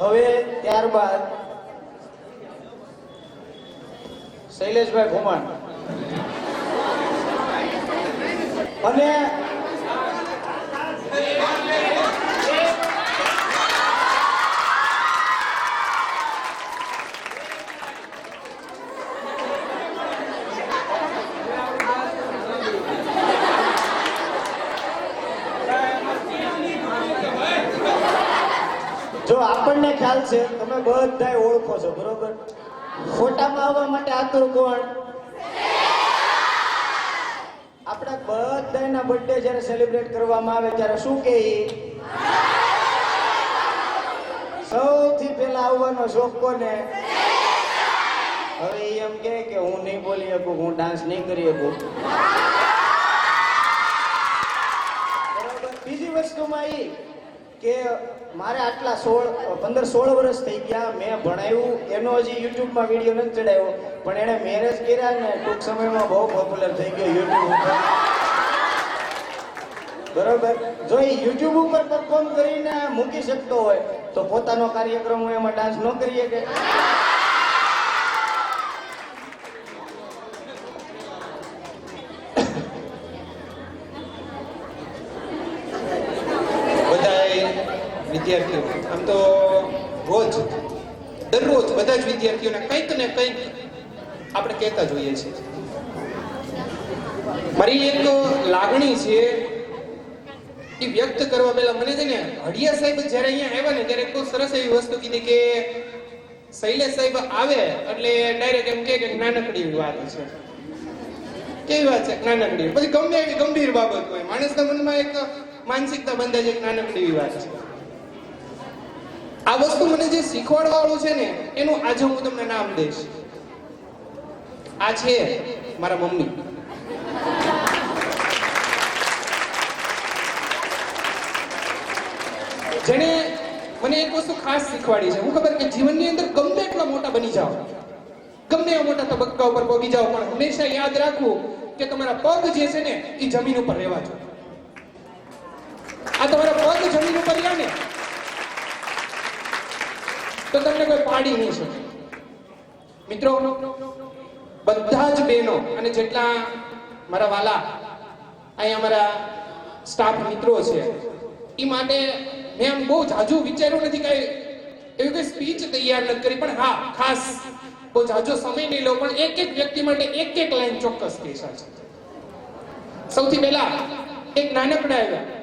હવે ત્યારબાદ શૈલેષભાઈ ઘુમાણ. અને જો આપણને ખ્યાલ છે, તમે બધાય ઓળખો છો, બરોબર? ફોટામાં આવવા માટે આતુર કોણ? આપણા બધાના બર્થડે જ્યારે સેલિબ્રેટ કરવામાં આવે ત્યારે શું ઈ? સૌથી પહેલા આવવાનો શોખ કોને? હવે એમ કે કે હું નહીં બોલી શકું, હું ડાન્સ નહીં કરી શકું. બીજી વસ્તુમાં ઈ કે મારે આટલા સોળ, પંદર સોળ વર્ષ થઈ ગયા, મેં ભણાવ્યું એનો હજી યુટ્યુબમાં વીડિયો નથી ચડાવ્યો પણ એણે મેરેજ કર્યા ને ટૂંક સમયમાં બહુ પોપ્યુલર થઈ ગયો યુટ્યુબ ઉપર. બરોબર? જો એ યુટ્યુબ ઉપર પરફોર્મ કરીને મૂકી શકતો હોય, તો પોતાનો કાર્યક્રમ હું એમાં ડાન્સ ન કરીએ કે બધાય વિદ્યાર્થીઓ આમ તો રોજ દરરોજ બધા જ વિદ્યાર્થીઓને કંઈક ને કંઈક આપણે કહેતા જોઈએ છીએ મારી એક લાગણી છે એ વ્યક્ત કરવા પહેલા મને છે ને હડિયા સાહેબ જ્યારે અહીંયા આવ્યા ને ત્યારે બહુ સરસ એવી વસ્તુ કીધી કે શૈલેષ સાહેબ આવે એટલે ડાયરેક્ટ એમ કે નાનકડી વાત છે. કેવી વાત છે? નાનકડી. પછી ગમે એવી ગંભીર બાબત હોય. માણસના મનમાં એક માનસિકતા બંધાય છે નાનકડી એવી વાત છે. આ વસ્તુ મને જે શીખવાડવાળું છે ને, એનું આજે હું તમને નામ દઈશ. આ છે મારા મમ્મી. જેણે મને એક વસ્તુ ખાસ શીખવાડી છે. હું ખબર કે જીવનની અંદર ગમે એટલા મોટા બની જાઓ. ગમે એવા મોટા તબક્કા ઉપર પહોંચી જાઓ, પણ હંમેશા યાદ રાખવું કે તમારા પગ જે છે ને, એ જમીન ઉપર રહેવા જોઈએ આ તમારા પગ જમીન ઉપર રહ્યા ને તો તમને કોઈ પાડી નહીં શકે. મિત્રો, બધા જ બહેનો અને જેટલા મારા વાલા, અહીંયા અમારા સ્ટાફ મિત્રો છે એ માટે મેં આમ બહુ જાજુ વિચાર્યું નથી કઈ એવી કોઈ સ્પીચ તૈયાર નથી કરી, પણ હા, ખાસ બહુ જાજો સમય નહીં લો, પણ એક એક વ્યક્તિ માટે એક એક લાઈન ચોક્કસ કહેશા છે. સૌથી પહેલા એક નાનકડા આવ્યા.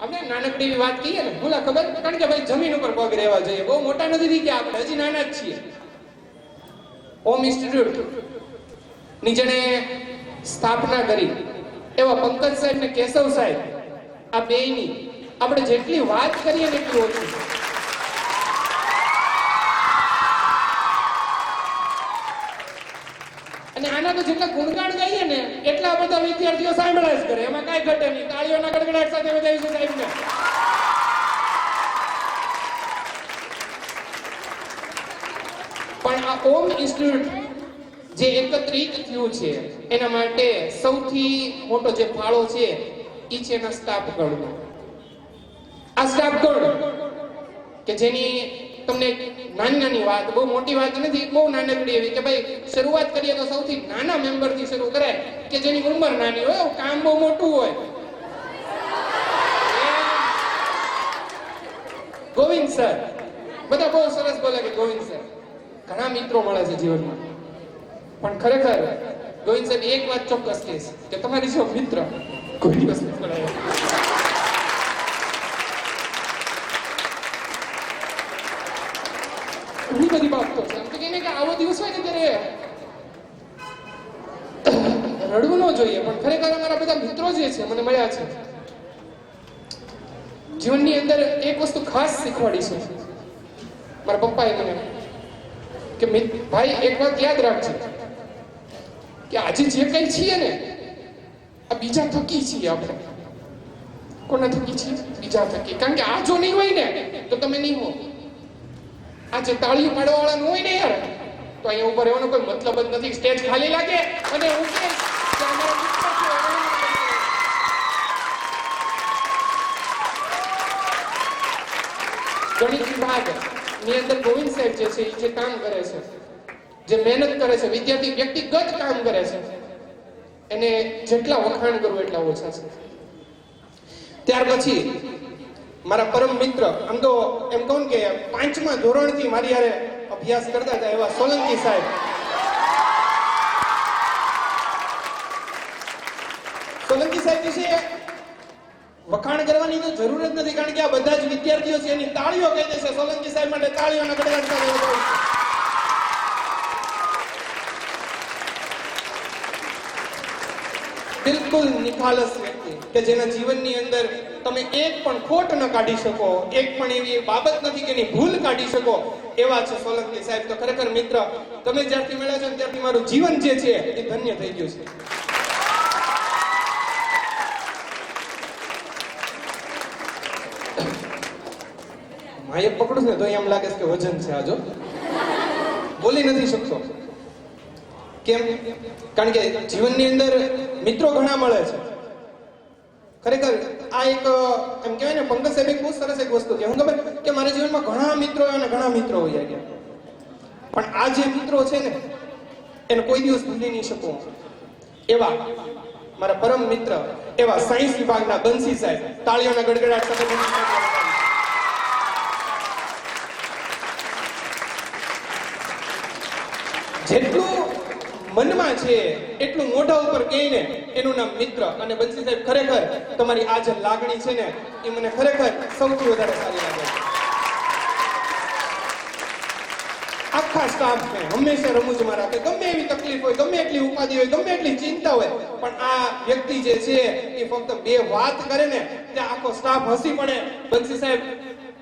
આપણે નાનકડી એવી વાત કહીએ ને, ભૂલા ખબર? કારણ કે ભાઈ જમીન ઉપર પગ રહેવા જોઈએ. બહુ મોટા નથી ગયા આપણે હજી નાના જ છીએ. ઓમ ઇન્સ્ટિટ્યૂટની જેણે સ્થાપના કરી. એવા પંકજ સાહેબ ને કેશવ સાહેબ. આ બેયની. આપણે જેટલી વાત કરીએ ને એટલું ઓછી. આના તો જેટલા ગુણગાન ગાઈએ ને, એટલા બધા વિદ્યાર્થીઓ સાંભળ્યા જ કરે. એમાં કાંઈ ઘટે નહીં. તાળીઓના ગડગડાટ સાથે વધાવીશું સાહેબને પણ આ ઓમ ઇન્સ્ટિટ્યૂટ જે એકત્રિત થયું છે, એના માટે સૌથી મોટો જે ફાળો છે એ છે એના સ્ટાફ આ સ્ટાફ કે જેની તમને નાની નાની વાત, બહુ મોટી વાત નથી, બહુ નાનકડી એવી કે ભાઈ શરૂઆત કરીએ તો સૌથી નાના મેમ્બરથી શરૂ કરાય કે જેની ઉંમર નાની હોય કામ બહુ મોટું હોય. ગોવિંદ સર. બધા બહુ સરસ બોલે કે ગોવિંદ સર. ઘણા મિત્રો મળે છે જીવનમાં. પણ ખરેખર ગોવિંદ સાહેબ એક વાત ચોક્કસ કહીશ કે તમારી જેવો મિત્ર, કોઈ દિવસ નથી ઘણી બધી બાબતો છે. એમ તો કહીને કે આવો દિવસ હોય ને ત્યારે રડવું ન જોઈએ, પણ ખરેખર અમારા બધા મિત્રો જે છે, મને મળ્યા છે. જીવનની અંદર એક વસ્તુ ખાસ શીખવાડી છે મારા પપ્પાએ મને કે ભાઈ, એક વાત યાદ રાખજો કે આજે જે કંઈ છીએ ને, આ બીજા થકી છીએ આપણે. કોના થકી છીએ? બીજા થકી. કારણ કે આ જો નહીં હોય ને, તો તમે નહીં હો. આ જે તાળીઓ વાળા હોય ને યાર, તો અહીંયા ઉપર રહેવાનો કોઈ મતલબ જ નથી. સ્ટેજ ખાલી લાગે અને હું કે ગણિત વિભાગની અંદર ગોવિંદ સાહેબ જે છે એ જે કામ કરે છે, જે મહેનત કરે છે, વિદ્યાર્થી વ્યક્તિગત કામ કરે છે, એને જેટલા વખાણ કરવું એટલા ઓછા છે. ત્યાર પછી મારા પરમ મિત્ર, આમ તો એમ કહું કે પાંચમા ધોરણથી મારી યારે અભ્યાસ કરતા હતા એવા સોલંકી સાહેબ સોલંકી સાહેબ વિશે વખાણ કરવાની તો જરૂર જ નથી, કારણ કે આ બધા જ વિદ્યાર્થીઓ છે, એની તાળીઓ કહી દેશે સોલંકી સાહેબ માટે તાળીઓના. બિલકુલ નિખાલસ વ્યક્તિ, કે જેના જીવનની અંદર તમે એક પણ ખોટ ન કાઢી શકો, એક પણ એવી બાબત નથી કે એની ભૂલ કાઢી શકો, એવા છે સોલંકી સાહેબ. તો ખરેખર મિત્ર, તમે જ્યારથી મળ્યા છો ત્યારથી મારું જીવન જે છે એ ધન્ય થઈ ગયું છે. માએ પકડું ને તો એમ લાગે છે કે વજન છે આજો બોલી નથી શકતો. કેમ? કારણ કે જીવનની અંદર મિત્રો ઘણા મળે છે. ખરેખર આ એક, એમ કહેવાય ને, પંકજ સાહેબ એક બહુ સરસ એક વસ્તુ કે હું ખબર, કે મારા જીવનમાં ઘણા મિત્રો અને ઘણા મિત્રો હોય ગયા પણ આ જે મિત્રો છે ને, એને કોઈ દિવસ ભૂલી નહીં શકું એવા મારા પરમ મિત્ર, એવા સાયન્સ વિભાગના બંસી સાહેબ, તાળીઓના ગડગડાટ સાથે. જેટલું મનમાં છે, એટલું મોઢા ઉપર કહીને એનું નામ મિત્ર. અને બંસી સાહેબ ખરેખર તમારી આ જે લાગણી છે ને, એ મને ખરેખર સૌથી વધારે સારી લાગે છે. આખા સ્ટાફને હંમેશા રમૂજમાં રાખે. ગમે એવી તકલીફ હોય, ગમે એટલી ઉપાધિ હોય, ગમે એટલી ચિંતા હોય, પણ આ વ્યક્તિ જે છે, એ ફક્ત બે વાત કરે ને, ત્યાં આખો સ્ટાફ હસી પડે. બંસી સાહેબ,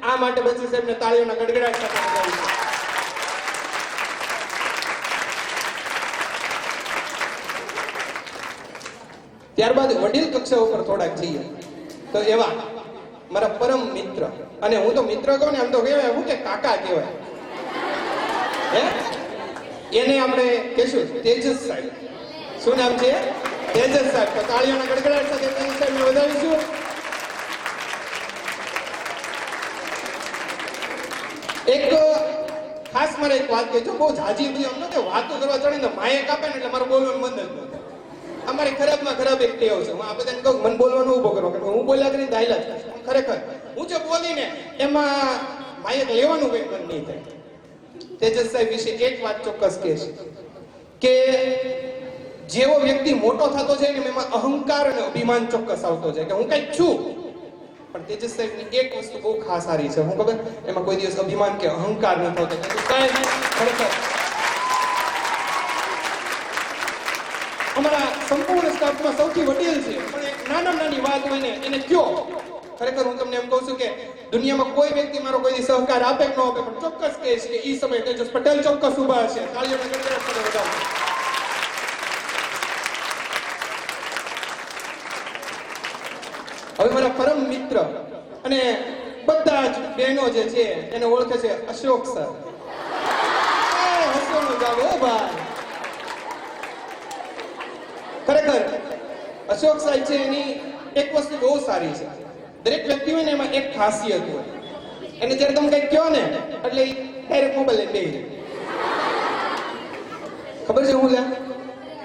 આ માટે બંસી સાહેબને તાળીઓના ગડગડાટ સાથે ત્યારબાદ વડીલ કક્ષા ઉપર થોડાક જઈએ. તો એવા, મારા પરમ મિત્ર. અને હું તો મિત્ર કહું ને આમ તો કહેવાય, હું કે કાકા કહેવાય. હે? એને આપણે કહેશું, તેજસ સાહેબ. શું નામ છે? તેજસ સાહેબ. તો તાળીઓના ગડગડાટ સાથે તેજસ સાહેબને વધાવીશું. એક ખાસ મારે એક વાત કહેજો, બહુ જાજી બધી આમ નથી, વાતો કરવા ચડે ને માયક આપે ને એટલે મારું બોલવાનું બંધ જ ન. અમારી ખરાબમાં ખરાબ એક ટેવ છે. હું આ બધાને કહું મન બોલવાનું ઊભો કરો. કે હું બોલ્યા કરીને દાયલા જ. ખરેખર હું જે બોલીને એમાં માયક લેવાનું કંઈ મન નહીં થાય. તેજસ સાહેબ વિશે એક વાત ચોક્કસ કહે છે કે જેવો વ્યક્તિ મોટો થતો જાય ને એમાં અહંકાર અને અભિમાન ચોક્કસ આવતો જાય કે હું કંઈક છું. પણ તેજસ સાહેબની એક વસ્તુ બહુ ખાસ સારી છે. હું ખબર એમાં કોઈ દિવસ અભિમાન કે અહંકાર ન થતો. નહીં, ખરેખર. અમારા સંપૂર્ણ સ્ટાફમાં સૌથી વડીલ છે. પણ એક નાના નાની વાત હોય ને એને કયો? ખરેખર હું તમને એમ કહું છું કે દુનિયામાં કોઈ વ્યક્તિ મારો કોઈ સહકાર આપે કે ન આપે પણ ચોક્કસ કહીશ કે એ સમયે તેજસ પટેલ ચોક્કસ છે તાળીઓના વધાવો. હવે મારા પરમ મિત્ર અને બધા જ બહેનો જે છે એને ઓળખે છે અશોક સર. હસો હસવાનું ગાવ, ભાઈ ખરેખર સાહેબ છે એની એક વસ્તુ બહુ સારી છે. દરેક વ્યક્તિ હોય ને એમાં એક ખાસિયત હોય. એને જ્યારે તમે કંઈક કહો ને, એટલે ડાયરેક્ટ મોબાઈલ બેસી જાય. ખબર છે હું લે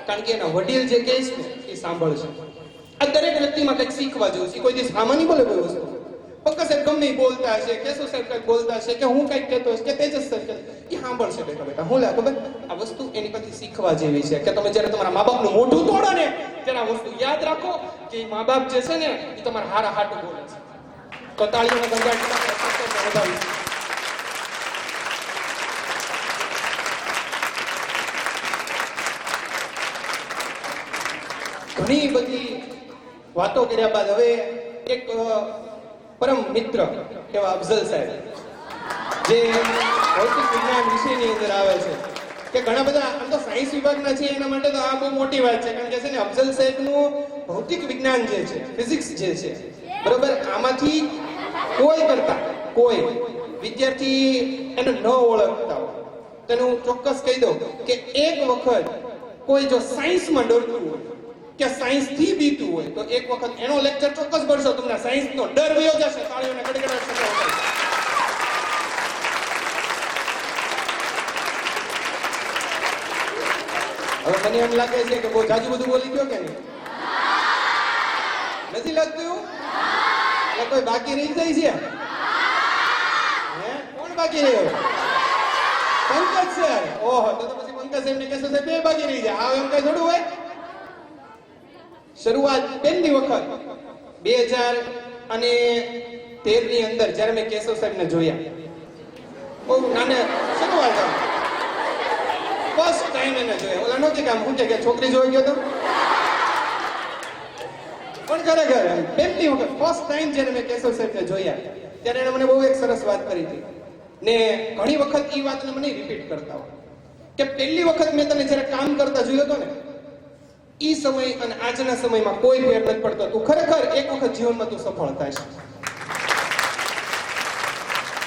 કારણ કે એના વડીલ જે કહે છે એ સાંભળશે. આ દરેક વ્યક્તિમાં કંઈક શીખવા જેવું છે. કોઈ દિવસ આમાં નહીં બોલે કોઈ વસ્તુ? પક્કા સાહેબ, ગમે બોલતા હશે, કેશવ સાહેબ કંઈક બોલતા હશે, કે હું કંઈક કહેતો હશે, કે તેજસ સર એ સાંભળશે બેટા બેટા હું લે ખબર? આ વસ્તુ એની પરથી શીખવા જેવી છે. કે તમે જ્યારે તમારા મા બાપનું મોઢું તોડો ને ત્યારે આ વસ્તુ યાદ રાખો કે મા બાપ જે છે ને, એ તમારા હારા હાટું બોલે છે તો તાળીઓના. ઘણી બધી વાતો કર્યા બાદ હવે એક પરમ મિત્ર એવા અફઝલ સાહેબ, જે ભૌતિક વિજ્ઞાન વિષયની અંદર આવે છે કે ઘણા બધા આમ તો સાયન્સ વિભાગના છે, એના માટે તો આ બહુ મોટી વાત છે. કારણ કે છે ને, અફઝલ શેઠનું ભૌતિક વિજ્ઞાન જે છે, ફિઝિક્સ જે છે, બરોબર, આમાંથી કોઈ કરતા, કોઈ વિદ્યાર્થી એને ન ઓળખતા હોય. તેને હું ચોક્કસ કહી દઉં કે એક વખત કોઈ જો સાયન્સમાં ડરતું હોય, કે સાયન્સથી બીતું હોય, તો એક વખત એનો લેક્ચર ચોક્કસ ભરશો. તમને સાયન્સ નો ડર વયો જશે, તાળીઓને ગડગડાટ સાથે વધારે. હવે મને એમ લાગે છે કે બહુ જાજુ બધું બોલી ગયો કે નથી લાગતું? એટલે કોઈ બાકી રહી જાય છે? કોણ બાકી રહ્યો? પંકજ સર ઓહો, તો પછી પંકજ સાહેબ ને કહેશો સાહેબ, બે બાકી રહી જાય. આ એમ કઈ થોડું હોય? શરૂઆત પહેલી વખત બે હજાર અને તેરની અંદર જ્યારે મેં કેશવ સાહેબ ને જોયા. બહુ નાના શરૂઆત ફર્સ્ટ ટાઈમ એને જોયા ઓલા નહોતી કામ પૂછે કે છોકરી જોઈ ગયો તો? પણ ખરેખર, પહેલી વખત ફર્સ્ટ ટાઈમ જ્યારે મેં કેશવ સાહેબને જોયા, ત્યારે એણે મને બહુ એક સરસ વાત કરી હતી. ને ઘણી વખત એ વાતને મને રિપીટ કરતા હોય. કે પહેલી વખત મેં તને જ્યારે કામ કરતા જોયો હતો ને એ સમય અને આજના સમયમાં કોઈ ફેર નથી પડતો. તું ખરેખર એક વખત જીવનમાં તું સફળ થાય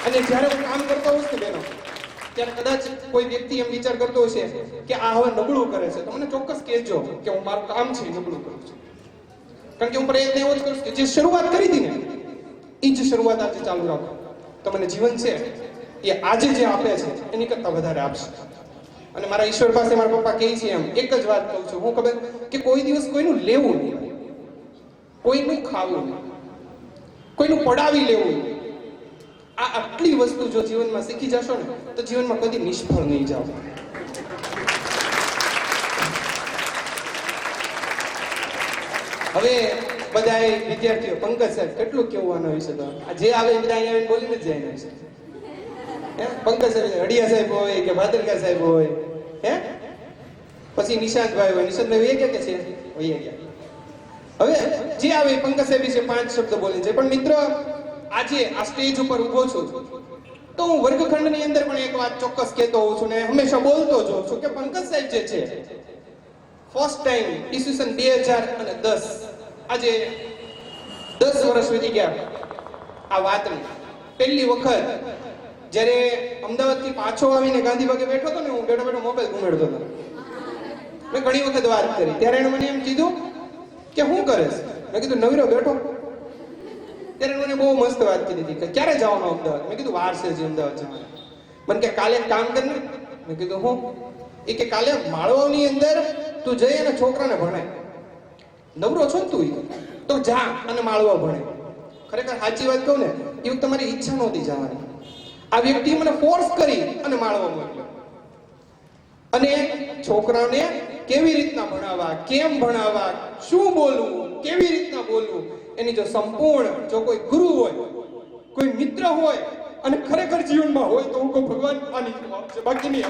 અને જ્યારે હું કામ કરતો હોઉં ને બેનો ત્યારે કદાચ કોઈ વ્યક્તિ એમ વિચાર કરતો હશે કે આ હવે નબળું કરે છે. તો મને ચોક્કસ કહેજો કે હું મારું કામ છે નબળું કરું છું. કારણ કે હું પ્રયત્ન એવો જ કરું છું કે જે શરૂઆત કરી હતી ને એ જ શરૂઆત આજે ચાલુ રાખો. તો મને જીવન છે એ આજે જે આપે છે, એની કરતા વધારે આપશે. અને મારા ઈશ્વર પાસે મારા પપ્પા કહે છે એમ, એક જ વાત કહું છું. હું ખબર કે કોઈ દિવસ કોઈનું લેવું નહીં. કોઈનું ખાવું નહીં. કોઈનું પડાવી લેવું નહીં. આ આટલી વસ્તુ જો જીવનમાં શીખી જશો ને, તો જીવનમાં કદી નિષ્ફળ નહીં જાઓ. હવે બધા વિદ્યાર્થીઓ, પંકજ સાહેબ, કેટલું કેવું આના વિશે તો? જે આવે એ બધા અહીંયા આવીને બોલીને જ જાય છે હે? પંકજ સાહેબ હડિયા સાહેબ હોય કે ભાદરકા સાહેબ હોય, હે? પછી નિશાંતભાઈ હોય, નિશાંતભાઈ એ કે છે? હવે જે આવે પંકજ સાહેબ વિશે પાંચ શબ્દ બોલે છે. પણ મિત્રો આજે આ સ્ટેજ ઉપર ઊભો છું. તો હું વર્ગખંડની અંદર પણ એક વાત ચોક્કસ કહેતો હોઉં છું ને હંમેશા બોલતો જ હોઉં છું કે પંકજ સાહેબ જે છે ફર્સ્ટ ટાઈમ ઈસવીસન બે હજાર અને દસ, આજે દસ વર્ષ વીતી ગયા. આ વાતની પહેલી વખત જ્યારે અમદાવાદથી પાછો આવીને ગાંધીબાગે બેઠો હતો ને, હું બેઠો બેઠો મોબાઈલ ઘુમેડતો હતો. મેં ઘણી વખત વાત કરી. ત્યારે એણે મને એમ કીધું કે હું કરે મેં કીધું, નવીરો બેઠો. ત્યારે મને બહુ મસ્ત વાત કીધી હતી કે ક્યારે જવાનું અમદાવાદ? મેં કીધું વાર છે હજી અમદાવાદ જવાનું. મને કે કાલે એક કામ કર ને. મેં કીધું હું? એ કે કાલે માળવાની અંદર તું જઈ અને છોકરાને ભણાય. નવરો છો ને તું તો જા અને માળવા ભણે. ખરેખર સાચી વાત કહું ને, એ તમારી ઈચ્છા નહોતી જવાની. આ વ્યક્તિએ મને ફોર્સ કરી અને માળવા મોકલ્યો. અને છોકરાને કેવી રીતના ભણાવવા, કેમ ભણાવવા, શું બોલવું, કેવી રીતના બોલવું, એની જો સંપૂર્ણ, જો કોઈ ગુરુ હોય, કોઈ મિત્ર હોય, અને ખરેખર જીવનમાં હોય તો હું કહું, ભગવાન આની બાકી નહીં.